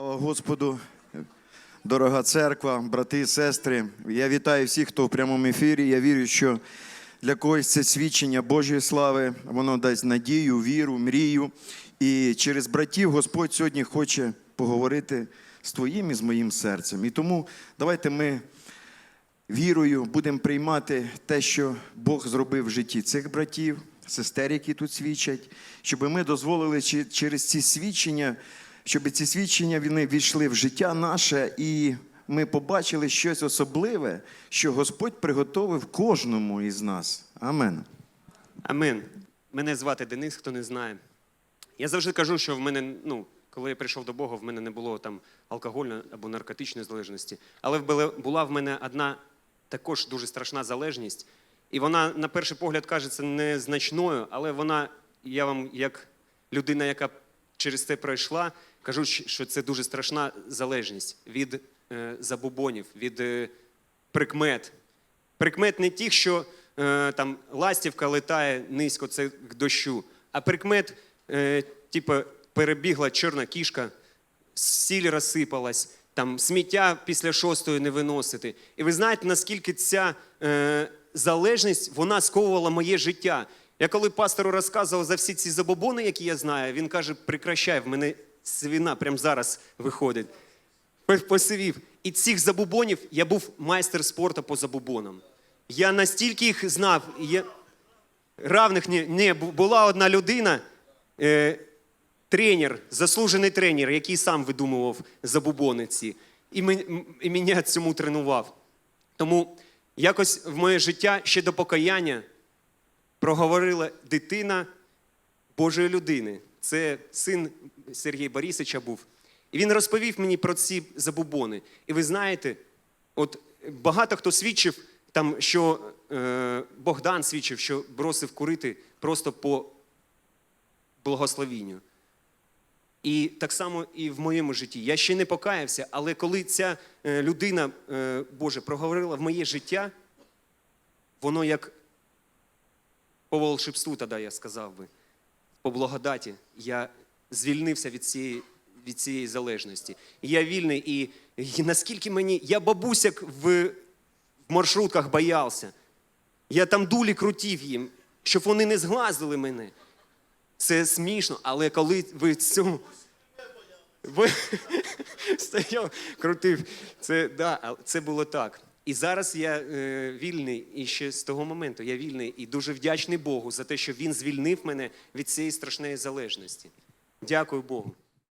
Господу, дорога церква, брати і сестри. Я вітаю всіх, хто в прямому ефірі. Я вірю, що для когось це свідчення Божої слави, воно дасть надію, віру, мрію. І через братів Господь сьогодні хоче поговорити з твоїм і з моїм серцем. І тому давайте ми вірою будемо приймати те, що Бог зробив в житті цих братів, сестер, які тут свідчать, щоб ми дозволили через ці свідчення, щоб ці свідчення вони війшли в життя наше, і ми побачили щось особливе, що Господь приготовив кожному із нас. Амен. Амин. Мене звати Денис, хто не знає. Я завжди кажу, що в мене, ну, коли я прийшов до Бога, в мене не було там алкогольної або наркотичної залежності. Але була в мене одна також дуже страшна залежність. І вона, на перший погляд, кажеться незначною, але вона, я вам, як людина, яка через це пройшла, кажу, що це дуже страшна залежність від е, забубонів, від е, прикмет. Прикмет не тих, що е, там ластівка летає низько, це к дощу, а прикмет, е, типу, перебігла чорна кішка, сіль розсипалась, там сміття після шостої не виносити. І ви знаєте, наскільки ця е, залежність вона сковувала моє життя. Я коли пастору розказував за всі ці забобони, які я знаю, він каже: прекращай, в мене свина прямо зараз виходить. Посивів. І цих забубонів я був майстер спорту по забубонам. Я настільки їх знав. Я... Равних не, не була одна людина, е, тренер, заслужений тренер, який сам видумував забубони ці. І, мен, і мене цьому тренував. Тому якось в моє життя ще до покаяння проговорила дитина Божої людини. Це син Сергія Борисовича був. І він розповів мені про ці забубони. І ви знаєте, от багато хто свідчив, там, що е, Богдан свідчив, що бросив курити просто по благословінню. І так само і в моєму житті. Я ще не покаявся, але коли ця е, людина, е, Боже, проговорила в моє життя, воно як по волшебству, тоді я сказав би, по благодаті, я звільнився від цієї, від цієї залежності. Я вільний, і, і наскільки мені. Я бабусяк в, в маршрутках боявся. Я там дулі крутів їм, щоб вони не зглазили мене. Це смішно, але коли ви цьому. Ви стояв, крутив. Це, да, це було так. І зараз я е, вільний, і ще з того моменту я вільний і дуже вдячний Богу за те, що він звільнив мене від цієї страшної залежності. Дякую Богу.